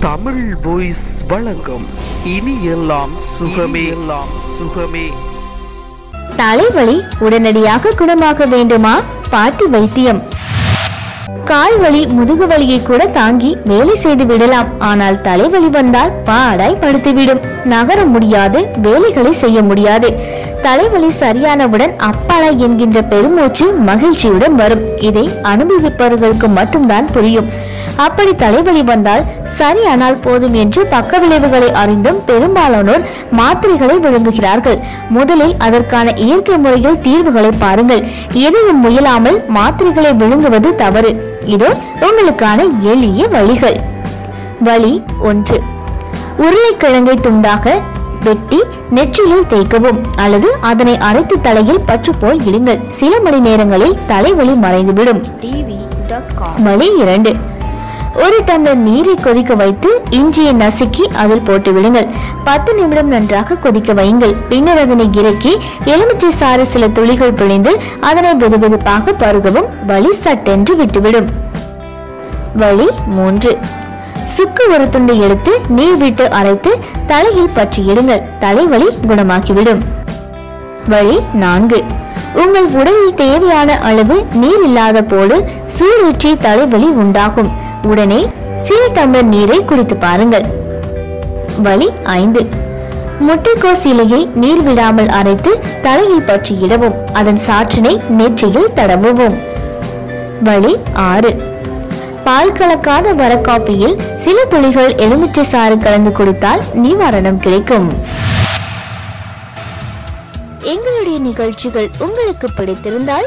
Tamil voice வழங்கும் இனி எல்லாம் சுகமே. எல்லாம் சுகமே. தலைவலி உடனடியாக குணமாக வேண்டுமா? பாட்டி வைத்தியம். கால் வலி முதுகு வலியை கூட தாங்கி வேலை செய்து விடலாம். ஆனால் தலைவலி வந்தால் பாடாய் படுத்துவிடும். நகர முடியாது வேலைகளை செய்ய முடியாது. தலைவலி சரியானவுடன் அப்பாடா என்கின்ற பெருமூச்சு மகிழ்ச்சியுடன் வரும். இதை அனுபவிப்பவர்களுக்கு மட்டும்தான் புரியும். அப்படி தலைவலி வந்தால் சரியானால் போதும் என்று பக்க விளைவுகளை அறிந்தும் பெரும்பாலானோர் மாத்திரைகளை விழுங்குகிறார்கள். முதலில் அதற்கான இயற்கை முறையில் தீர்வுகளை பாருங்கள். எதையும் முயலாமல் மாத்திரைகளை விழுங்குவது தவறு. இதோ உங்களுக்கான எளிய வழிகள். வழி ஒன்று. உருளைக்கிழங்கை துண்டாக வெட்டி நெற்றியில் தேய்க்கவும் அல்லது அதனை அரைத்து தலையில் பற்று போல் இடுங்கள். சில மணி நேரங்களில் தலைவலி மறைந்துவிடும். வழி இரண்டு. ஒரு டம்ளர் நீரை கொதிக்க வைத்து இஞ்சியை நசுக்கி அதில் போட்டு விடுங்கள். பத்து நிமிடம் நன்றாக கொதிக்க வையுங்கள். பின்னர் அதனை இறக்கி எலுமிச்சை சாறு சில துளிகள் பிழிந்து அதனை வெதுவெதுப்பாக பருகவும் வலி சட்டென்று விட்டுவிடும். வழி மூன்று. சுக்கு ஒரு துண்டை எடுத்து நீர் விட்டு அரைத்து தலையில் பற்றி இடுங்கள். தலைவலி குணமாக்கிவிடும் வழி நான்கு. உங்கள் உடலில் தேவையான அளவு நீர் இல்லாத போது சூடேற்றி தலைவலி உண்டாகும். உடனே சில டம்ளர் நீரை குடித்து பாருங்கள். வழி ஐந்து. முட்டைக்கோஸ் இலையை நீர் விடாமல் அரைத்து தலையில் பற்றி இடவும். அதன் சாற்றினை நெற்றியில் தடவுவோம். வழி ஆறு. பால் கலக்காத வரக்காப்பியில் சில துளிகள் எலுமிச்சை சாறு கலந்து குடித்தால் நிவாரணம் கிடைக்கும். எங்களுடைய நிகழ்ச்சிகள் உங்களுக்கு பிடித்திருந்தால்